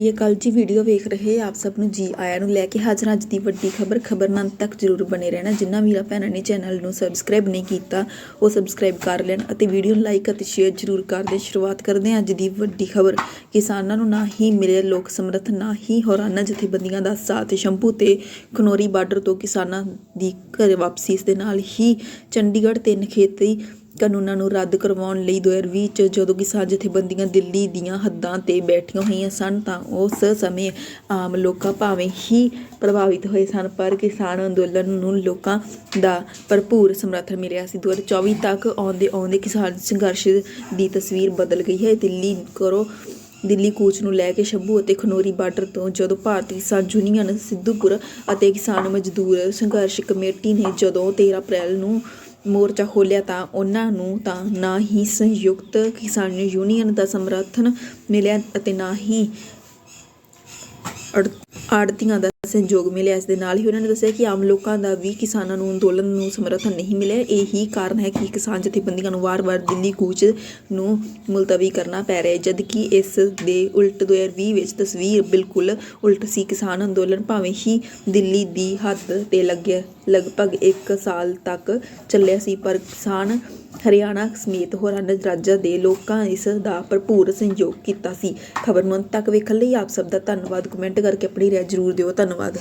ਇਹ ਕੱਲ ਜੀ ਵੀਡੀਓ ਵੇਖ ਰਹੇ ਆਪ ਸਭ ਨੂੰ ਜੀ ਆਇਆਂ ਨੂੰ ਲੈ ਕੇ ਹਾਜ਼ਰ ਅੱਜ ਦੀ ਵੱਡੀ ਖਬਰ ਖਬਰ ਨਾਲ ਤੱਕ ਜਰੂਰ ਬਣੇ ਰਹਿਣਾ। ਜਿੰਨਾ ਵੀਰਾਂ ਭੈਣਾਂ ਨੇ ਚੈਨਲ ਨੂੰ ਸਬਸਕ੍ਰਾਈਬ ਨਹੀਂ ਕੀਤਾ, ਉਹ ਸਬਸਕ੍ਰਾਈਬ ਕਰ ਲੈਣ ਅਤੇ ਵੀਡੀਓ ਨੂੰ ਲਾਈਕ ਅਤੇ ਸ਼ੇਅਰ ਜਰੂਰ ਕਰ ਦੇਣ। ਸ਼ੁਰੂਆਤ ਕਰਦੇ ਹਾਂ ਅੱਜ ਦੀ ਵੱਡੀ ਖਬਰ। ਕਿਸਾਨਾਂ ਨੂੰ ਨਾ ਹੀ ਮਿਲੇ ਲੋਕ ਸਮਰਥ, ਨਾ ਹੀ ਹੋਰਾਨਾ ਜਥੇਬੰਦੀਆਂ ਦਾ ਸਾਥ। ਸ਼ੰਭੂ ਤੇ ਖਨੋਰੀ ਬਾਰਡਰ ਤੋਂ ਕਿਸਾਨਾਂ ਦੀ ਘਰ ਵਾਪਸੀ, ਇਸ ਦੇ ਨਾਲ ਹੀ ਚੰਡੀਗੜ੍ਹ ਤੇ ਨਖੇਤੀ ਕਾਨੂੰਨਾਂ ਨੂੰ ਰੱਦ ਕਰਵਾਉਣ ਲਈ 2020 ਚ ਜਦੋਂ ਕਿਸਾਨ ਜਥੇਬੰਦੀਆਂ ਦਿੱਲੀ ਦੀਆਂ ਹੱਦਾਂ ਤੇ ਬੈਠੀਆਂ ਹੋਈਆਂ ਸਨ, ਤਾਂ ਉਸ ਸਮੇਂ ਆਮ ਲੋਕਾਂ ਭਾਵੇਂ ਹੀ ਪ੍ਰਭਾਵਿਤ ਹੋਏ ਸਨ, ਪਰ ਕਿਸਾਨ ਅੰਦੋਲਨ ਨੂੰ ਲੋਕਾਂ ਦਾ ਭਰਪੂਰ ਸਮਰਥਨ ਮਿਲਿਆ ਸੀ। 2024 ਤੱਕ ਆਉਂਦੇ ਆਉਂਦੇ ਕਿਸਾਨ ਸੰਘਰਸ਼ ਦੀ ਤਸਵੀਰ ਬਦਲ ਗਈ ਹੈ। ਦਿੱਲੀ ਕਰੋ, ਦਿੱਲੀ ਕੂਚ ਨੂੰ ਲੈ ਕੇ ਸ਼ੰਭੂ ਅਤੇ ਖਨੋਰੀ ਬਾਰਡਰ ਤੋਂ ਜਦੋਂ ਭਾਰਤੀ ਕਿਸਾਨ ਯੂਨੀਅਨ, ਸਿੱਧੂਪੁਰ ਅਤੇ ਕਿਸਾਨ ਮਜ਼ਦੂਰ ਸੰਘਰਸ਼ ਕਮੇਟੀ ਨੇ ਜਦੋਂ 13 ਅਪ੍ਰੈਲ ਨੂੰ ਮੋਰਚਾ ਖੋਲ੍ਹਿਆ ਤਾਂ ਉਹਨਾਂ ਨੂੰ ਤਾਂ ਨਾ ਹੀ ਸੰਯੁਕਤ ਕਿਸਾਨ ਯੂਨੀਅਨ ਦਾ ਸਮਰਥਨ ਮਿਲਿਆ ਅਤੇ ਨਾ ਹੀ ਅੜ- ਆੜ੍ਹਤੀਆਂ ਦਾ ਸਹਿਯੋਗ ਮਿਲਿਆ। ਇਸ ਦੇ ਨਾਲ ਹੀ ਉਹਨਾਂ ਨੇ ਦੱਸਿਆ ਕਿ ਆਮ ਲੋਕਾਂ ਦਾ ਵੀ ਕਿਸਾਨਾਂ ਨੂੰ ਅੰਦੋਲਨ ਨੂੰ ਸਮਰਥਨ ਨਹੀਂ ਮਿਲਿਆ। ਇਹੀ ਕਾਰਨ ਹੈ ਕਿ ਕਿਸਾਨ ਜਥੇਬੰਦੀਆਂ ਨੂੰ ਵਾਰ-ਵਾਰ ਦਿੱਲੀ ਕੂਚ ਨੂੰ ਮੁਲਤਵੀ ਕਰਨਾ ਪੈ ਰਿਹਾ ਹੈ, ਜਦਕਿ ਇਸ ਦੇ ਉਲਟ 2020 ਵਿੱਚ ਤਸਵੀਰ ਬਿਲਕੁਲ ਉਲਟ ਸੀ। ਕਿਸਾਨ ਅੰਦੋਲਨ ਭਾਵੇਂ ਹੀ ਦਿੱਲੀ ਦੀ ਹੱਦ ਤੇ ਲੱਗਿਆ, ਲਗਭਗ 1 ਸਾਲ ਤੱਕ ਚੱਲਿਆ ਸੀ, ਪਰ ਕਿਸਾਨ ਹਰਿਆਣਾ ਸਮੇਤ ਹੋਰਾਂ ਰਾਜਾਂ ਦੇ ਲੋਕਾਂ ਇਸ ਦਾ ਭਰਪੂਰ ਸਹਿਯੋਗ ਕੀਤਾ ਸੀ। ਖਬਰ ਨੂੰ ਅੰਤ ਤੱਕ ਵੇਖਣ ਲਈ ਆਪ ਸਭ ਦਾ ਧੰਨਵਾਦ। ਕਮੈਂਟ ਕਰਕੇ ਆਪਣੀ ਰਾਏ ਜ਼ਰੂਰ ਦਿਓ। ਧੰਨਵਾਦ।